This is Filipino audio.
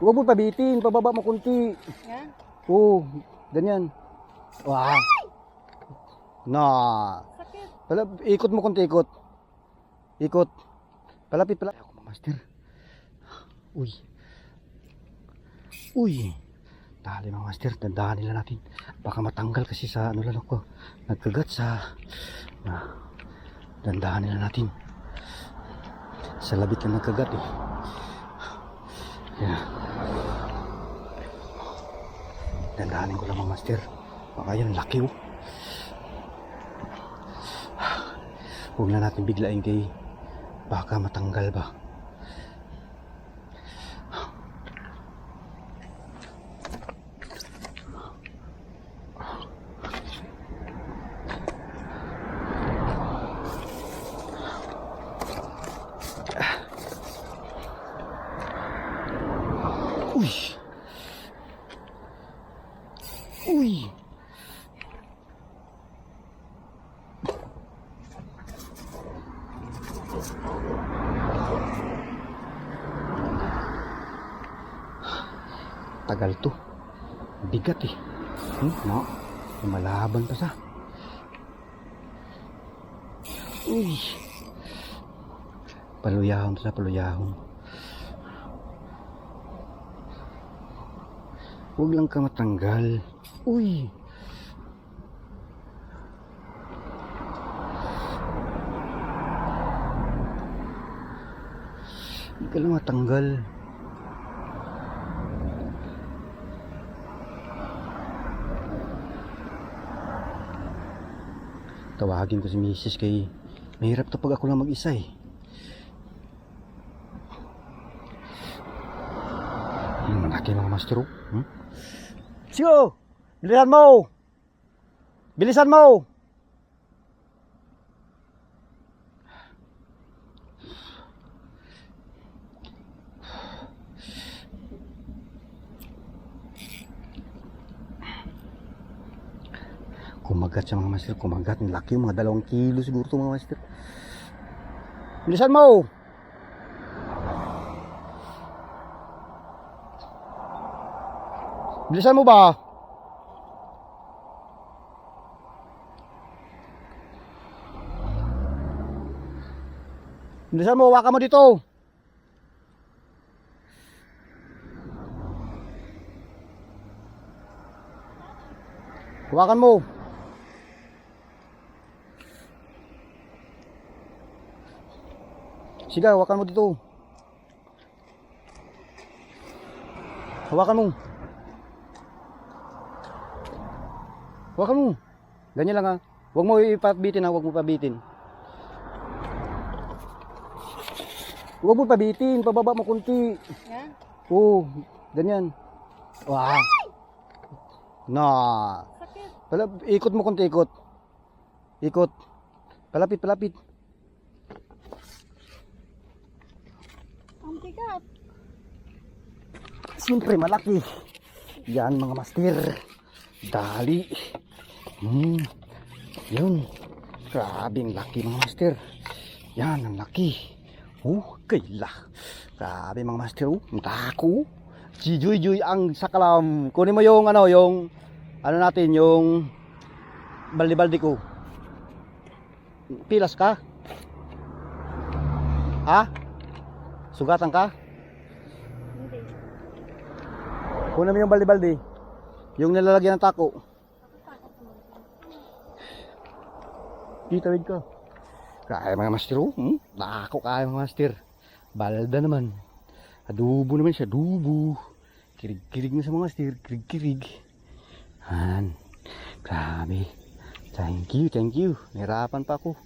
Huwag mo pabitin, pababa mo kunti. Yan. Oo, ganyan. Wow. Na. Sakit. Pala, ikot mo kunti, ikot. Ikot. Palapit, palapit. Ako, master. Uy. Uy. Dali mga master, dandahan nila natin. Baka matanggal kasi sa ano lang ako. Nagkagat sa... Na, dandahan nila natin. Sa labit na nagkagat eh. Yeah. Dandahanin ko lang mga master. Baka yan, laki oh. Huwag na natin biglain kay baka matanggal ba. Uy! Tagal to. Bigat eh. Hmm, no? Malaban pa sa. Uy! Paluyahon sa paluyahon. Huwag lang ka matanggal. Uy! Huwag ka lang matanggal. Tawagin ko si Mrs. kay mahirap to pag ako lang mag-isa eh. Yung malaki mga master oh. Hmm? Siyo! Bilisan mo! Bilisan mo! Kumagat siya mga master, kumagat. Ang laki yung mga dalawang kilo siguro to mga master. Bilisan mo! Bilisan mo ba? Bilisan mo, hawakan mo dito. Hawakan mo. Sige, hawakan mo dito. Hawakan mo. Hawakan mo. Ganyan lang ha. Huwag mo ipabitin ha, huwag mo pabitin. Huwag mo pabitin, pababa mo kunti. Yan. Oo, ganyan. Wow. Na. Pala, ikot mo kunti, ikot. Ikot. Palapit, palapit. Ang bigat. Siyempre, malaki. Yan, mga master. Dali. Hmm. Yun. Grabe, ang laki, mga master. Yan, ang laki. Oh, kaila. Grabe, mga master. Oh, ang dako. Si Joy ang sakalam. Kunin mo yung, ano, yung, ano natin, yung baldi-baldi ko. Pilas ka? Ha? Sugatan ka? Hindi. Kunin mo yung baldi-baldi. Yung nilalagyan ng tako. Ditawid ka. Kaya mga master, oh. Hmm? Nako kaya mga master. Balda naman. Adubo naman siya, adubo. Kirig-kirig na sa mga master, kirig-kirig. Han. Grabe. Thank you, thank you. Nahirapan pa ako.